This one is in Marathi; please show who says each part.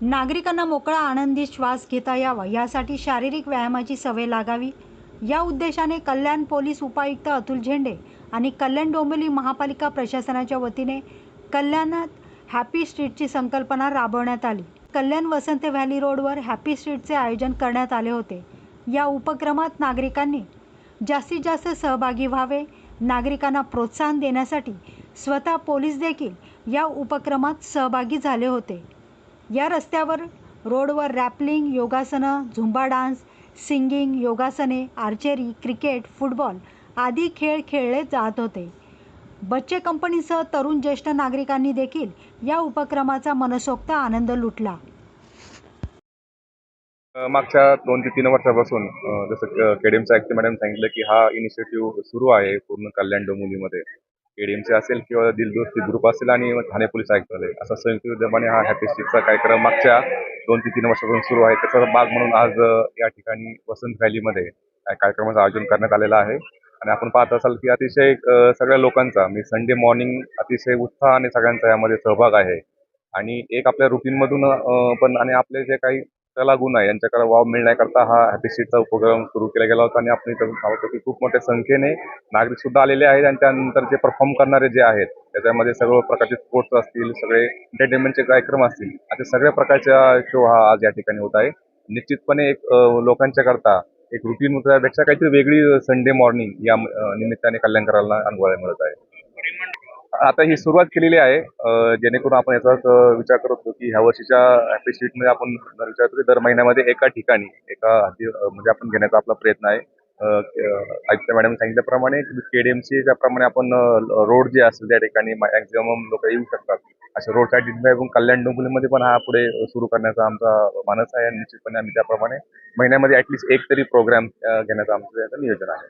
Speaker 1: नागरिकांना मोकळा आनंदी श्वास घेता यावा यासाठी शारीरिक व्यायामाची सवय लागावी. या उद्देशाने कल्याण पोलीस उपायुक्त अतुल झेंडे आणि कल्याण डोंबिवली महापालिका प्रशासनाच्या वतीने कल्याणात हॅपी स्ट्रीटची संकल्पना राबवण्यात आली. कल्याण वसंत व्हॅली रोडवर हॅपी स्ट्रीटचे आयोजन करण्यात आले होते. या उपक्रमात नागरिकांनी जास्तीत जास्त सहभागी व्हावे नागरिकांना प्रोत्साहन देण्यासाठी स्वतः पोलीस देखील या उपक्रमात सहभागी झाले होते. या रस्त्यावर रोडवर रॅपलिंग योगासनं झुंबा डान्स सिंगिंग योगासने आर्चरी क्रिकेट फुटबॉल आदी खेळ खेळले जात होते. बच्चे कंपनीसह तरुण ज्येष्ठ नागरिकांनी देखील या उपक्रमाचा मनसोक्त आनंद लुटला.
Speaker 2: मागच्या दोन ते तीन वर्षापासून जसं केडीएमचं ॲक्ट मॅडम सांगितलं की हा इनिशिएटिव्ह सुरू आहे पूर्ण कल्याण डोंबिवलीमध्ये. केडीएमचे असेल किंवा दिलदोस्ती ग्रुप असेल आणि ठाणे पोलीस आयुक्तालय असा संयुक्त उद्यमाने हा हॅपी स्ट्रीटचा कार्यक्रम मागच्या दोन ते तीन वर्षापासून सुरू आहे. त्याचा भाग म्हणून आज या ठिकाणी वसंत व्हॅलीमध्ये या कार्यक्रमाचं आयोजन करण्यात आलेलं आहे. आणि आपण पाहत असाल की अतिशय सगळ्या लोकांचा म्हणजे संडे मॉर्निंग अतिशय उत्साह आणि सगळ्यांचा यामध्ये सहभाग आहे. आणि एक आपल्या रुटीनमधून पण आणि आपले जे काही त्याला गुण आहे. यांच्याकडे वाव मिळण्याकरता हा हॅपी सीटचा उपक्रम सुरू केला गेला होता आणि आपण इथं पाहतो की खूप मोठ्या संख्येने नागरिक सुद्धा आलेले आहेत आणि त्यानंतर जे परफॉर्म करणारे जे आहेत त्याच्यामध्ये सर्व प्रकारचे स्पोर्ट्स असतील सगळे एंटरटेनमेंटचे कार्यक्रम असतील अशा सगळ्या प्रकारचा शो हा आज या ठिकाणी होत आहे. निश्चितपणे एक लोकांच्या करता एक रुटीन पेक्षा काहीतरी वेगळी संडे मॉर्निंग या निमित्ताने कल्याणकरांना अनुभवायला मिळत आहे. आता ही सुरुवात केलेली आहे जेणेकरून आपण याचाच विचार करत होतो की ह्या वर्षीच्या हॅपी आपण विचार करतो की दर महिन्यामध्ये एका ठिकाणी एका म्हणजे आपण घेण्याचा आपला प्रयत्न आहे. आयुक्त मॅडम सांगितल्याप्रमाणे केडीएमसी त्याप्रमाणे आपण रोड जे असेल त्या ठिकाणी मॅक्झिमम लोक येऊ शकतात. अशा रोड साईड डिझाईन कल्याण डोंबिवलीमध्ये पण हा पुढे सुरू करण्याचा आमचा मानस आहे. आणि निश्चितपणे आम्ही त्याप्रमाणे महिन्यामध्ये ॲटलिस्ट एक तरी प्रोग्राम घेण्याचं आमचं याचं नियोजन आहे.